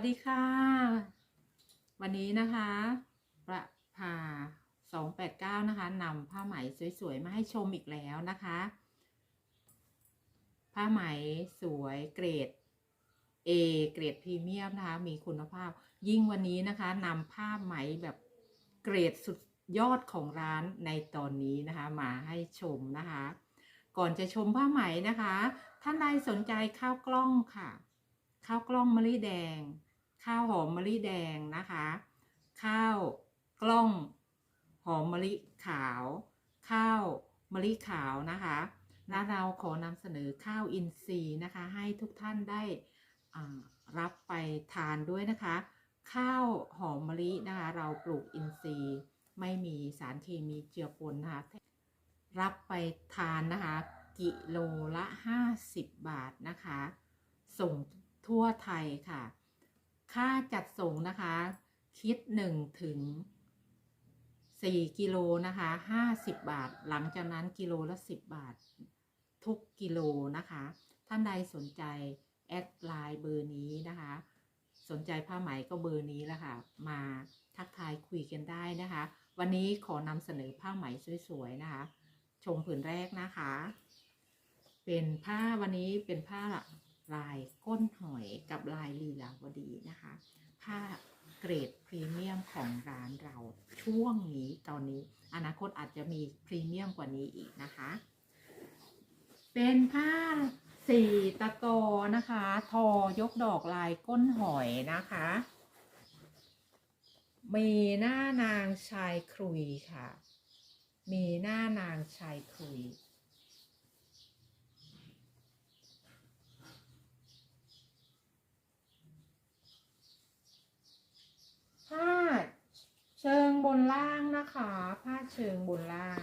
สดีค่ะ วันนี้นะคะประพา289 นะคะนำผ้าไหมสวยๆ มาให้ชมอีกแล้วนะคะ ผ้าไหมสวยเกรด A เกรดพรีเมียมนะคะ มีคุณภาพ ยิ่งวันนี้นะคะนำผ้าไหมแบบเกรดสุดยอดของร้านในตอนนี้นะคะ มาให้ชมนะคะ ก่อนจะชมผ้าไหมนะคะ ท่านใดสนใจข้าวกล้องค่ะ ข้าวกล้องมะลิแดง ข้าวหอมมะลิแดงนะคะ ข้าวกล้องหอมมะลิขาว ข้าวมะลิขาวนะคะและเราขอนำเสนอข้าวอินทรีย์นะคะ ให้ทุกท่านได้รับไปทานด้วยนะคะ ข้าวหอมมะลินะคะ เราปลูกอินทรีย์ ไม่มีสารเคมีเจือปนนะคะรับไปทานนะคะ กิโลละ 50 บาทนะคะ ส่งทั่วไทยค่ะ ค่าจัดส่งนะคะ คิด1ถึง4กิโลนะคะ50 บาท หลังจากนั้นกิโลละ 10 บาท ทุกกิโลนะคะ ท่านใดสนใจแอดไลน์เบอร์นี้นะคะ สนใจผ้าไหมก็เบอร์นี้แหละค่ะ มาทักทายคุยกันได้นะคะ วันนี้ขอนำเสนอผ้าไหมสวยๆนะคะ ชมผืนแรกนะคะ เป็นผ้าวันนี้เป็นผ้า ลายก้นหอยกับลายลีลาวดีนะคะ ผ้าเกรดพรีเมียมของร้านเราช่วงนี้ตอนนี้อนาคตอาจจะมีพรีเมียมกว่านี้อีกนะคะ เป็นผ้าสีตะกอนะคะ ทอยกดอกลายก้นหอยนะคะ มีหน้านางชายครุยค่ะ มีหน้านางชายครุย ผ้าเชิงบนล่างนะคะ ผ้าเชิงบนล่าง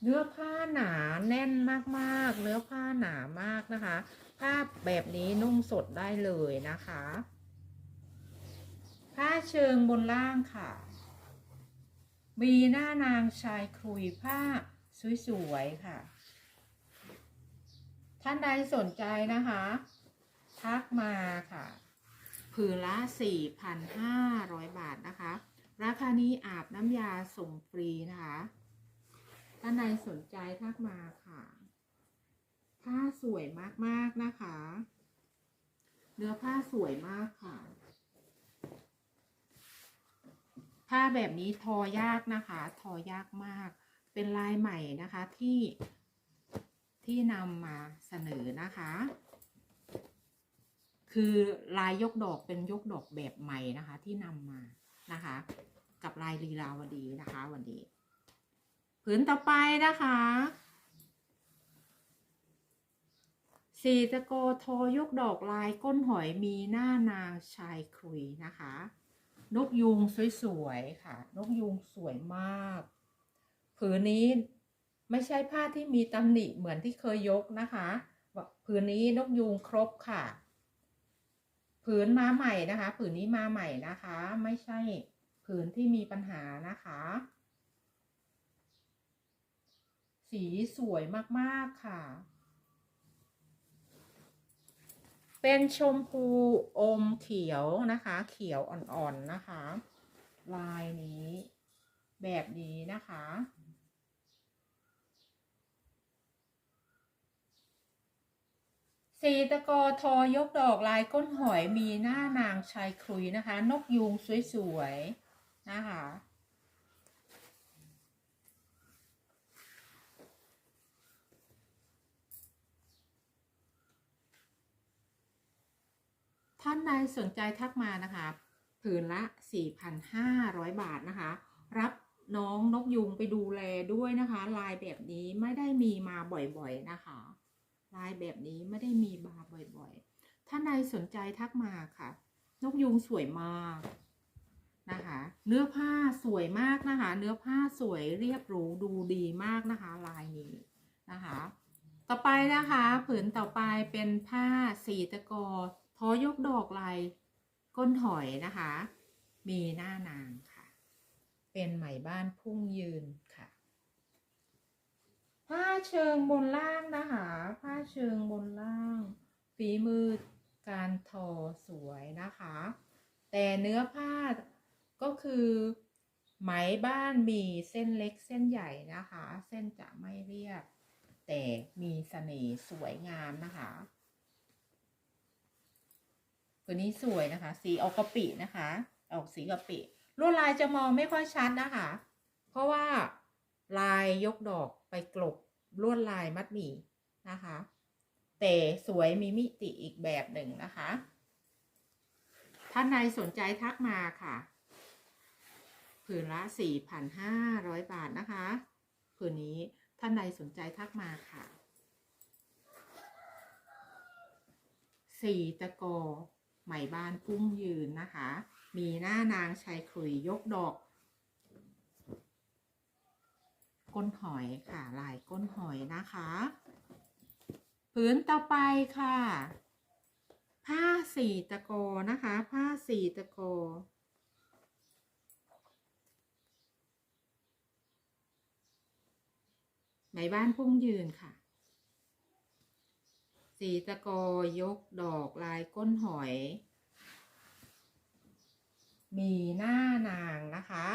เนื้อผ้าหนาแน่นมากๆ เนื้อผ้าหนามากนะคะ ผ้าแบบนี้นุ่งสดได้เลยนะคะ ผ้าเชิงบนล่างค่ะ มีหน้านางชายครุยผ้าสวยๆค่ะ ท่านใดสนใจนะคะ ทักมาค่ะ ผืนละ 4,500 บาทนะคะ ราคานี้อาบน้ำยาส่งฟรีนะคะท่านใดสนใจทักมาค่ะผ้าสวยมากๆนะคะ เนื้อผ้าสวยมากค่ะ ผ้าแบบนี้ทอยากนะคะ ทอยากมาก เป็นลายใหม่นะคะที่ที่นำมาเสนอนะคะ คือลายยกดอกเป็นยกดอกแบบใหม่นะคะ ที่นำมานะคะ กับลายลีลาวดีนะคะ วันนี้ผืนต่อไปนะคะสีตะโกโทยกดอกลายก้นหอยมีหน้านางชายครุยนะคะ นกยูงสวยๆค่ะ นกยูงสวยมาก ผืนนี้ไม่ใช่ผ้าที่มีตำหนิเหมือนที่เคยยกนะคะ ผืนนี้นกยูงครบค่ะ ผืนมาใหม่นะคะ ผืนนี้มาใหม่นะคะ ไม่ใช่ผืนที่มีปัญหานะคะ สีสวยมากๆค่ะ เป็นชมพูอมเขียวนะคะ เขียวอ่อนๆนะคะ ลายนี้แบบนี้นะคะ สีตะกอทอยกดอกลายก้นหอยมีหน้านางชายครุยนะคะ นกยูงสวยๆ นะคะ ท่านใดสนใจทักมานะคะ ผืนละ 4,500 บาทนะคะ รับน้องนกยุงไปดูแลด้วยนะคะ ลายแบบนี้ไม่ได้มีมาบ่อยๆนะคะ ลายแบบนี้ไม่ได้มีมาบ่อยๆท่านใดสนใจทักมาค่ะ นกยุงสวยมากนะคะ เนื้อผ้าสวยมากนะคะ เนื้อผ้าสวยเรียบหรูดูดีมากนะคะ ลายนี้นะคะ ต่อไปนะคะผืนต่อไปเป็นผ้าสีตะกอทอยกดอกลายก้นหอยนะคะ มีหน้านางค่ะ เป็นไหมบ้านพุ่งยืนค่ะ ผ้าเชิงบนล่างนะคะ ผ้าเชิงบนล่าง ฝีมือการทอสวยนะคะ แต่เนื้อผ้าก็คือไหมบ้านมีเส้นเล็กเส้นใหญ่นะคะ เส้นจะไม่เรียบ แต่มีเสน่ห์สวยงามนะคะตัวนี้สวยนะคะ สีออกกะปินะคะ ออกสีกะปิลวดลายจะมองไม่ค่อยชัดนะคะ เพราะว่า ลายยกดอกไปกลบลวดลายมัดหมี่นะคะ แต่สวยมีมิติอีกแบบหนึ่งนะคะ ท่านใดสนใจทักมาค่ะผืนละ 4,500 บาทนะคะผืนนี้ท่านใดสนใจทักมาค่ะสี่ตะกอไหมบ้านพุ่งยืนนะคะ มีหน้านางชายขลุยยกดอก ก้นหอยค่ะ ลายก้นหอยนะคะ ผืนต่อไปค่ะ ผ้าสี่ตะโกนะคะ ผ้าสี่ตะโกอไหมบ้านพุ่งยืนค่ะ สีตะโกอยกดอกลายก้นหอย มีหน้านางนะคะ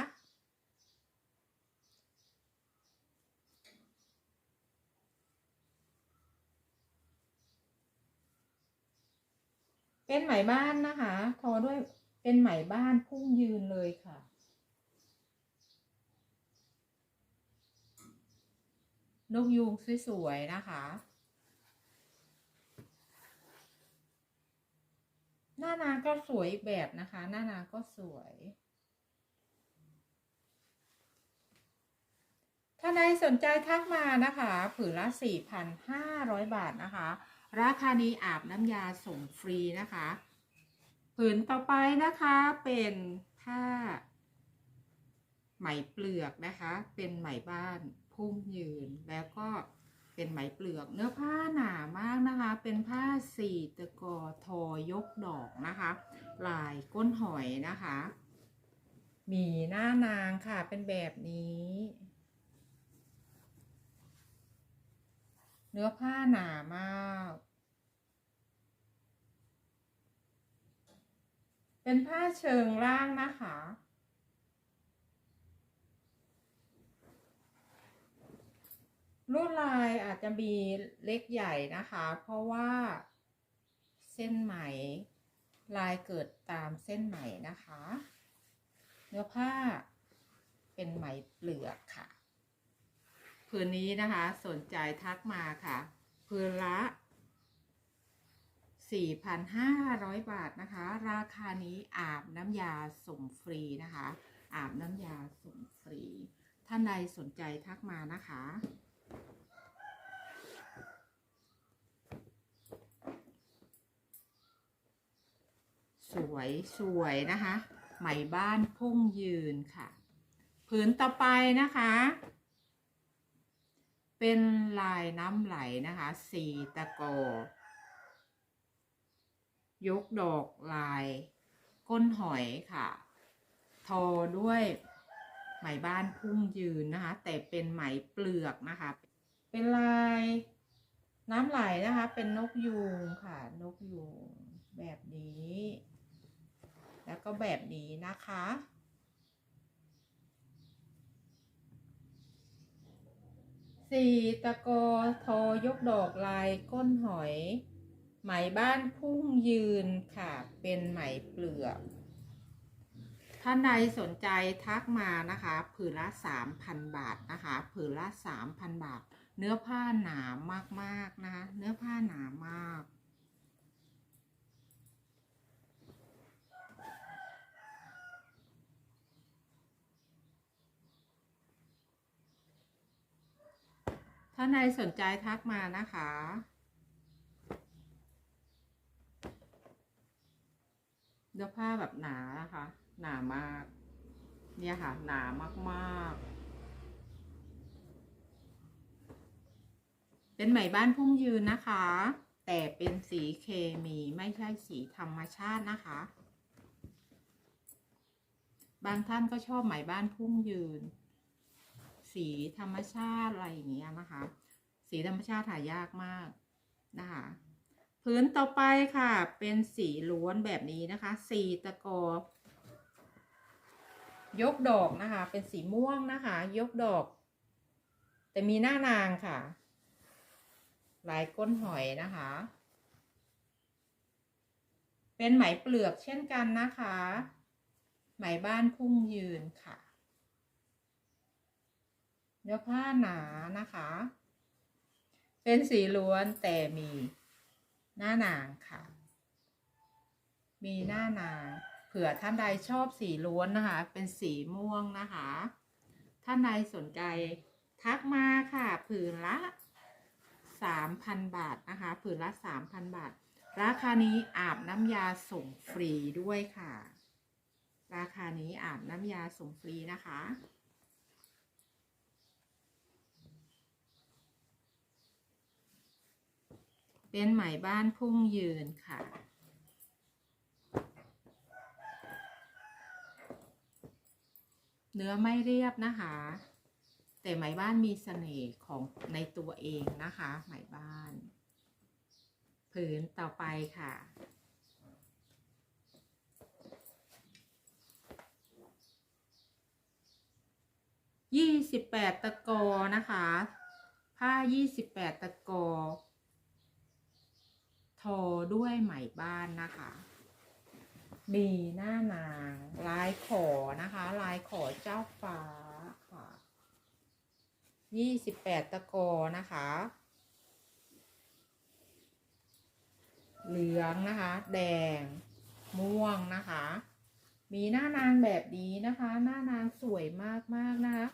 เป็นไหมบ้านนะคะ ทอด้วยเป็นไหมบ้านพุ่งยืนเลยค่ะ นกยูงสวยๆนะคะ หน้านาก็สวยอีกแบบนะคะ หน้านาก็สวย ถ้าใครสนใจทักมานะคะ ผืนละ 4,500 บาทนะคะ ราคานี้อาบน้ำยาส่งฟรีนะคะผืนต่อไปนะคะเป็นผ้า ไหมเปลือกนะคะ เป็นไหมบ้านพุ่งยืนแล้วก็เป็นไหมเปลือก เนื้อผ้าหนามากนะคะ เป็นผ้าสีตะกอทอยกดอกนะคะ ลายก้นหอยนะคะ มีหน้านางค่ะเป็นแบบนี้ เนื้อผ้าหนามาก เป็นผ้าเชิงล่างนะคะ ลวดลายอาจจะมีเล็กใหญ่นะคะ เพราะว่าเส้นไหมลายเกิดตามเส้นไหมนะคะ เนื้อผ้าเป็นไหมเปลือกค่ะ ผืนนี้นะคะสนใจทักมาค่ะผืนละ 4,500 บาทนะคะ ราคานี้อาบน้ำยาส่งฟรีนะคะ อาบน้ำยาส่งฟรี ท่านใดสนใจทักมานะคะสวยสวยนะคะ ไหมบ้านพุ่งยืนค่ะ ผืนต่อไปนะคะ เป็นลายน้ำไหลนะคะสีตะโกยกดอกลาย ก้นหอยค่ะ ทอด้วยไหมบ้านพุ่งยืนนะคะ แต่เป็นไหมเปลือกนะคะ เป็นลายน้ำไหลนะคะ เป็นนกยูงค่ะ นกยูงแบบนี้ แล้วก็แบบนี้นะคะ สี่ตะกอทอยกดอกลายก้นหอย ไหมบ้านพุ่งยืนค่ะเป็นไหมเปลือกท่านใดสนใจทักมานะคะผืนละ 3,000 บาทนะคะผืนละ 3,000 บาท เนื้อผ้าหนามากๆนะคะเนื้อผ้าหนามาก ท่าใดสนใจทักมานะคะเนื้อผ้าแบบหนานะคะ หนามาก เนี่ยค่ะ หนามากๆ เป็นไหมบ้านพุ่งยืนนะคะ แต่เป็นสีเคมีไม่ใช่สีธรรมชาตินะคะ บางท่านก็ชอบไหมบ้านพุ่งยืน สีธรรมชาติอะไรอย่างเงี้ยนะคะ สีธรรมชาติหายากมากนะคะพื้นต่อไปค่ะเป็นสีล้วนแบบนี้นะคะสีตะกอยกดอกนะคะ เป็นสีม่วงนะคะ ยกดอก แต่มีหน้านางค่ะ ลายก้นหอยนะคะ เป็นไหมเปลือกเช่นกันนะคะ ไหมบ้านพุ่งยืนค่ะ นื้อผ้าหนานะคะ เป็นสีล้วนแต่มีหน้านางค่ะ มีหน้านางเผื่อท่านใดชอบสีล้วนนะคะ เป็นสีม่วงนะคะ ท่านใดสนใจทักมาค่ะผืนละ3,000บาทนะคะผืนละ3,000บาท ราคานี้อาบน้ำยาส่งฟรีด้วยค่ะ ราคานี้อาบน้ำยาส่งฟรีนะคะ เป็นไหมบ้านพุ่งยืนค่ะ เนื้อไม่เรียบนะคะ แต่ไหมบ้านมีเสน่ห์ของในตัวเองนะคะ ไหมบ้าน ผืนต่อไปค่ะยี่สิบแปดตะกอนะคะ ผ้ายี่สิบแปดตะกอ ทอด้วยไหมบ้านนะคะ มีหน้านางลายขอนะคะ ลายขอเจ้าฟ้าค่ะยี่สิบแปดตะกอนะคะ เหลืองนะคะ แดง ม่วงนะคะ มีหน้านางแบบนี้นะคะ หน้านางสวยมากๆนะคะ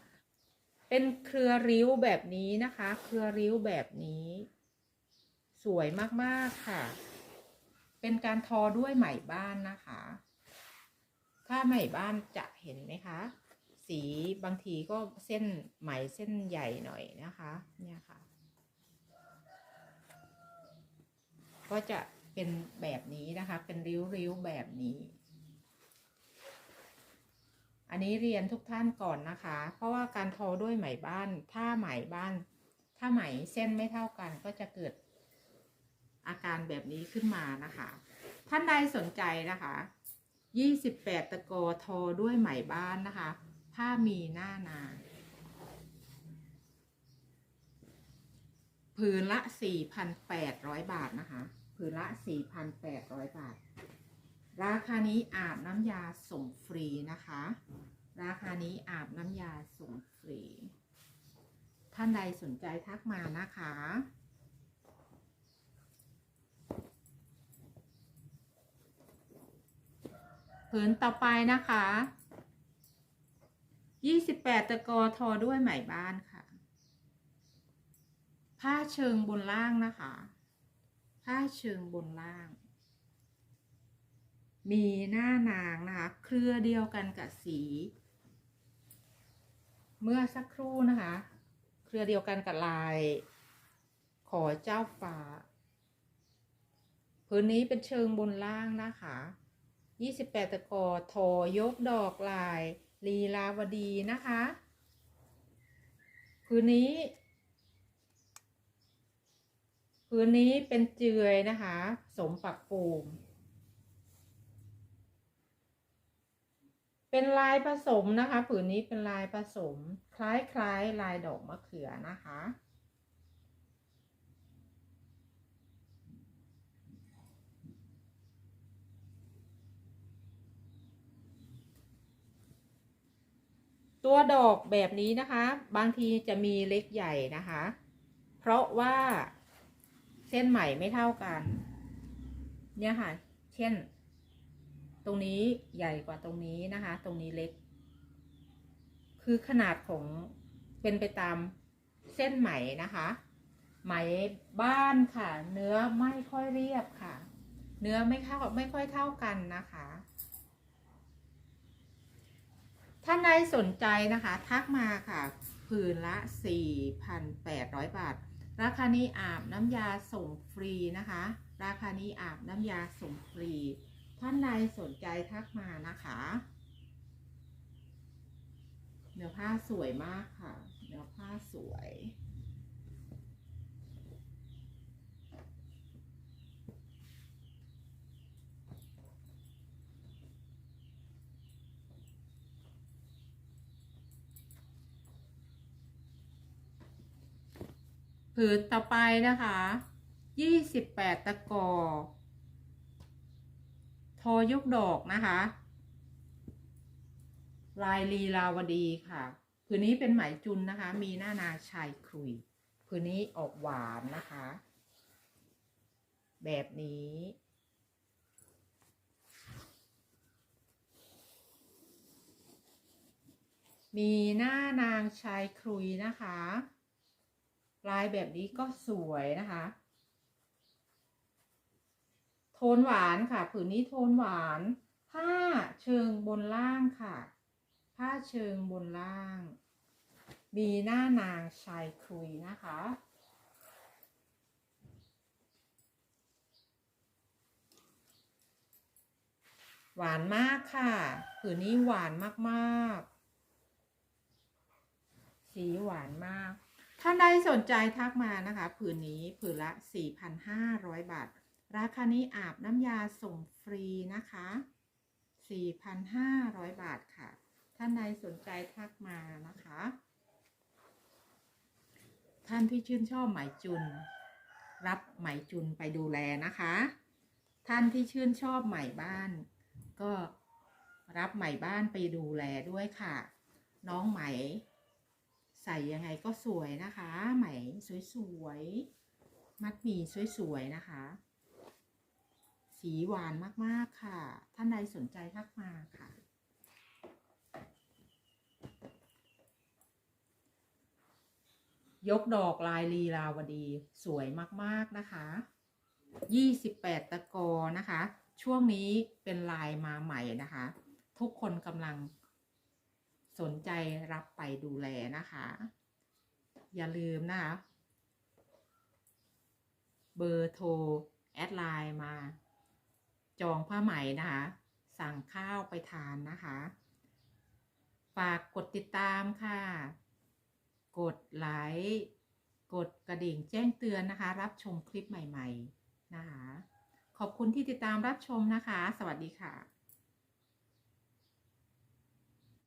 เป็นเครือริ้วแบบนี้นะคะ เครือริ้วแบบนี้ สวยมากๆค่ะ เป็นการทอด้วยไหมบ้านนะคะ ถ้าไหมบ้านจะเห็นไหมคะ สีบางทีก็เส้นไหมเส้นใหญ่หน่อยนะคะ เนี่ยค่ะ ก็จะเป็นแบบนี้นะคะ เป็นริ้วๆแบบนี้อันนี้เรียนทุกท่านก่อนนะคะ เพราะว่าการทอด้วยไหมบ้าน ถ้าไหมบ้าน ถ้าไหมเส้นไม่เท่ากันก็จะเกิด อาการแบบนี้ขึ้นมานะคะ ท่านใดสนใจนะคะ 28 ตะโกอทอด้วยไหมบ้านนะคะ ผ้ามีหน้านา ผืนละ 4,800 บาทนะคะ ผืนละ 4,800 บาท ราคานี้อาบน้ำยาส่งฟรีนะคะ ราคานี้อาบน้ำยาส่งฟรี ท่านใดสนใจทักมานะคะ ผืนต่อไปนะคะ28ตะกอทอด้วยไหมบ้านค่ะ ผ้าเชิงบนล่างนะคะ ผ้าเชิงบนล่าง มีหน้านางนะคะ เครือเดียวกันกับสี เมื่อสักครู่นะคะ เครือเดียวกันกับลาย ขอเจ้าฟ้า พื้นนี้เป็นเชิงบนล่างนะคะ 28 ตะกอโทยกดอกลาย ลีลาวดีนะคะพื้นนี้พื้นนี้เป็นเจือยนะคะ สมปักปูมเป็นลายผสมนะคะ ผืนนี้เป็นลายผสม คล้ายๆลายดอกมะเขือนะคะ ตัวดอกแบบนี้นะคะ บางทีจะมีเล็กใหญ่นะคะ เพราะว่าเส้นไหมไม่เท่ากัน เนี่ยค่ะ เช่น ตรงนี้ใหญ่กว่าตรงนี้นะคะ ตรงนี้เล็ก คือขนาดของเป็นไปตามเส้นไหมนะคะ ไหมบ้านค่ะ เนื้อไม่ค่อยเรียบค่ะ เนื้อไม่เข้าไม่ค่อยเท่ากันนะคะ ท่านใดสนใจนะคะ ทักมาค่ะ ผืนละ 4,800 บาท ราคานี้อาบน้ำยาส่งฟรีนะคะ ราคานี้อาบน้ำยาส่งฟรี ท่านใดสนใจทักมานะคะเนื้อผ้าสวยมากค่ะ เนื้อผ้าสวย ผืนต่อไปนะคะยี่สิบแปดตะกอทอยกดอกนะคะ ลายลีลาวดีค่ะ ผืนนี้เป็นไหมจุนนะคะ มีหน้านาชายครุย ผืนนี้ออกหวานนะคะ แบบนี้มีหน้านางชายครุยนะคะ ลายแบบนี้ก็สวยนะคะ โทนหวานค่ะ ผืนนี้โทนหวาน ผ้าเชิงบนล่างค่ะ ผ้าเชิงบนล่าง มีหน้านางชายคุยนะคะหวานมากค่ะ ผืนนี้หวานมาก ๆ สีหวานมาก ท่านใดสนใจทักมานะคะผืนนี้ผืนละ 4,500 บาท ราคานี้อาบน้ำยาส่งฟรีนะคะ 4,500 บาทค่ะ ท่านใดสนใจทักมานะคะ ท่านที่ชื่นชอบไหมจุน รับไหมจุนไปดูแลนะคะ ท่านที่ชื่นชอบไหมบ้าน ก็รับไหมบ้านไปดูแลด้วยค่ะ น้องไหม ใส่ยังไงก็สวยนะคะ ไหมสวยๆ มัดหมี่สวยๆ นะคะ สีหวานมากๆค่ะ ท่านใดสนใจทักมาค่ะ ยกดอกลายลีลาวดีสวยมากๆนะคะ28ตะกอนะคะ ช่วงนี้เป็นลายมาใหม่นะคะ ทุกคนกำลัง สนใจรับไปดูแลนะคะ อย่าลืมนะคะ เบอร์โทร แอดไลน์มา จองผ้าไหมนะคะ สั่งข้าวไปทานนะคะ ฝากกดติดตามค่ะ กดไลค์กดกระดิ่งแจ้งเตือนนะคะ รับชมคลิปใหม่ ๆ นะคะ ขอบคุณที่ติดตามรับชมนะคะ สวัสดีค่ะ